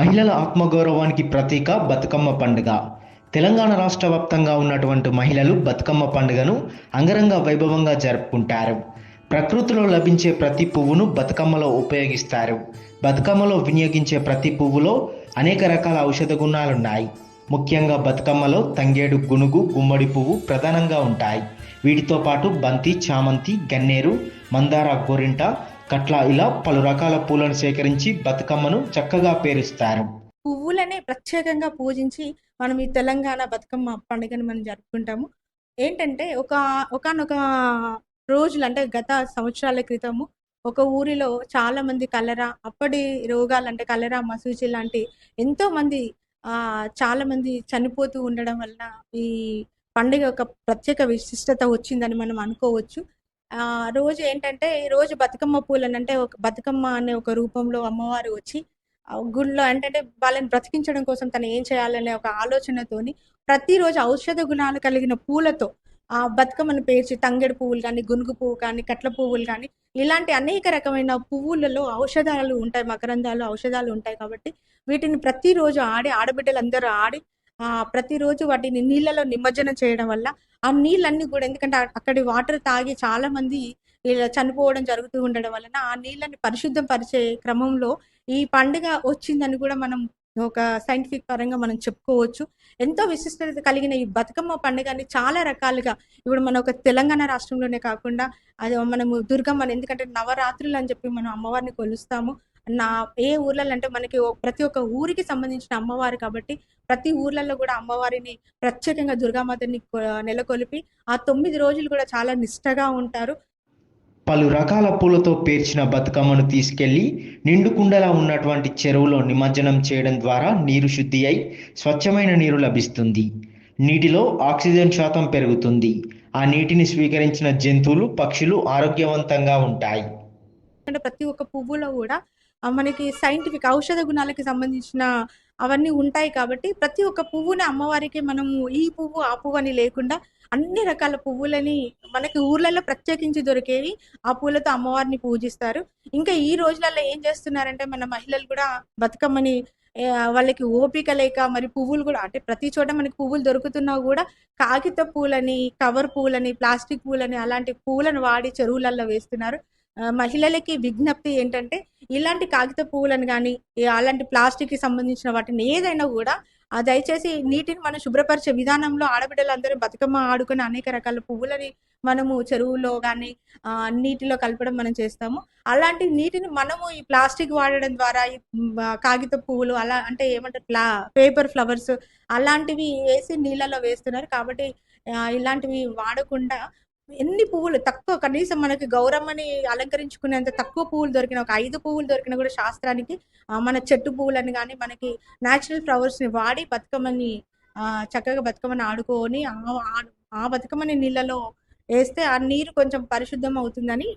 మహిళల ఆత్మగౌరవానికి ప్రతీక బతుకమ్మ పండుగ. తెలంగాణ రాష్ట్ర వ్యాప్తంగా ఉన్నటువంటి మహిళలు బతుకమ్మ పండుగను అంగరంగ వైభవంగా జరుపుకుంటారు. ప్రకృతిలో లభించే ప్రతి పువ్వును బతుకమ్మలో ఉపయోగిస్తారు. బతుకమ్మలో వినియోగించే ప్రతి పువ్వులో అనేక రకాల ఔషధ గుణాలున్నాయి. ముఖ్యంగా బతుకమ్మలో తంగేడు గునుగు గుమ్మడి పువ్వు ప్రధానంగా ఉంటాయి. వీటితో పాటు బంతి చామంతి గన్నేరు మందార గోరింట కట్ల ఇలా పలు రకాల పూలను సేకరించి బతుకమ్మను చక్కగా పేరుస్తారు. పువ్వులనే ప్రత్యేకంగా పూజించి మనం ఈ తెలంగాణ బతుకమ్మ పండుగను మనం జరుపుకుంటాము. ఏంటంటే ఒక ఒకనొక రోజులు అంటే గత సంవత్సరాల క్రితము ఒక ఊరిలో చాలా మంది కలరా అప్పటి రోగాలు అంటే కలరా మసూచి లాంటి ఎంతో మంది ఆ చాలా మంది చనిపోతూ ఉండడం వలన ఈ పండుగ ఒక ప్రత్యేక విశిష్టత వచ్చిందని మనం అనుకోవచ్చు. ఆ రోజు ఏంటంటే ఈ రోజు బతుకమ్మ పూలను అంటే ఒక బతుకమ్మ అనే ఒక రూపంలో అమ్మవారు వచ్చి గుళ్ళో ఏంటంటే వాళ్ళని బ్రతికించడం కోసం తను ఏం చేయాలనే ఒక ఆలోచనతోని ప్రతిరోజు ఔషధ గుణాలు కలిగిన పూలతో ఆ బతుకమ్మను పేర్చి తంగెడు పువ్వులు కానీ గునుగు పువ్వు కానీ కట్ల పువ్వులు కానీ ఇలాంటి అనేక రకమైన పువ్వులలో ఔషధాలు ఉంటాయి మకరందాలు ఔషధాలు ఉంటాయి కాబట్టి వీటిని ప్రతిరోజు ఆడి ఆడబిడ్డలందరూ ఆడి ప్రతిరోజు వాటిని నీళ్ళలో నిమజ్జనం చేయడం వల్ల ఆ నీళ్ళన్నీ కూడా ఎందుకంటే అక్కడి వాటర్ తాగి చాలా మంది ఇలా చనిపోవడం జరుగుతూ ఉండడం వలన ఆ నీళ్ళని పరిశుద్ధం పరిచే క్రమంలో ఈ పండుగ వచ్చిందని కూడా మనం ఒక సైంటిఫిక్ పరంగా మనం చెప్పుకోవచ్చు. ఎంతో విశిష్టత కలిగిన ఈ బతుకమ్మ పండుగని చాలా రకాలుగా ఇప్పుడు మన ఒక తెలంగాణ రాష్ట్రంలోనే కాకుండా అది మనము దుర్గమ్మని ఎందుకంటే నవరాత్రులు అని చెప్పి మనం అమ్మవారిని కొలుస్తాము. నా ఏ ఊర్లలో అంటే మనకి ప్రతి ఒక్క ఊరికి సంబంధించిన అమ్మవారు కాబట్టి ప్రతి ఊర్లలో కూడా అమ్మవారిని ప్రత్యేకంగా దుర్గామాతని నెలకొల్పి ఆ తొమ్మిది రోజులు కూడా చాలా నిష్టగా ఉంటారు. పలు రకాల పూలతో పేర్చిన బతుకమ్మను తీసుకెళ్ళి నిండుకుండలా ఉన్నటువంటి చెరువులో నిమజ్జనం చేయడం ద్వారా నీరు శుద్ధి అయి స్వచ్ఛమైన నీరు లభిస్తుంది. నీటిలో ఆక్సిజన్ శాతం పెరుగుతుంది. ఆ నీటిని స్వీకరించిన జంతువులు పక్షులు ఆరోగ్యవంతంగా ఉంటాయి. అంటే ప్రతి ఒక్క పువ్వులో కూడా మనకి సైంటిఫిక్ ఔషధ గుణాలకి సంబంధించిన అవన్నీ ఉంటాయి కాబట్టి ప్రతి ఒక్క పువ్వుని అమ్మవారికి మనము ఈ పువ్వు ఆ పువ్వు అని లేకుండా అన్ని రకాల పువ్వులని మనకి ఊర్లలో ప్రత్యేకించి దొరికేవి ఆ పూలతో అమ్మవారిని పూజిస్తారు. ఇంకా ఈ రోజులలో ఏం చేస్తున్నారంటే మన మహిళలు కూడా బతుకమ్మని వాళ్ళకి ఓపిక లేక మరి పువ్వులు కూడా అంటే ప్రతి చోట మనకి పువ్వులు దొరుకుతున్నా కూడా కాగిత పూలని కవర్ పూలని ప్లాస్టిక్ పూలని అలాంటి పూలను వాడి చెరువులలో వేస్తున్నారు. మహిళలకి విజ్ఞప్తి ఏంటంటే ఇలాంటి కాగిత పువ్వులను కానీ అలాంటి ప్లాస్టిక్కి సంబంధించిన వాటిని ఏదైనా కూడా ఆ దయచేసి నీటిని మనం శుభ్రపరిచే విధానంలో ఆడబిడ్డలందరూ బతుకమ్మ ఆడుకుని అనేక రకాల పువ్వులని మనము చెరువులో కానీ నీటిలో కలపడం మనం చేస్తాము. అలాంటి నీటిని మనము ఈ ప్లాస్టిక్ వాడడం ద్వారా ఈ కాగిత పువ్వులు అలా అంటే ఏమంటారు ప్లా పేపర్ ఫ్లవర్స్ అలాంటివి వేసి నీళ్ళలో వేస్తున్నారు కాబట్టి ఇలాంటివి వాడకుండా ఎన్ని పువ్వులు? తక్కువ కనీసం మనకి గౌరమ్మని అలంకరించుకునేంత తక్కువ పువ్వులు దొరికిన ఒక ఐదు పువ్వులు దొరికిన కూడా శాస్త్రానికి మన చెట్టు పువ్వులని కానీ మనకి న్యాచురల్ ఫ్లవర్స్ని వాడి బతుకమ్మని ఆ, చక్కగా బతుకమ్మని ఆడుకొని ఆ ఆ- ఆ బతుకమ్మని నీళ్ళలో వేస్తే ఆ నీరు కొంచెం పరిశుద్ధం అవుతుందని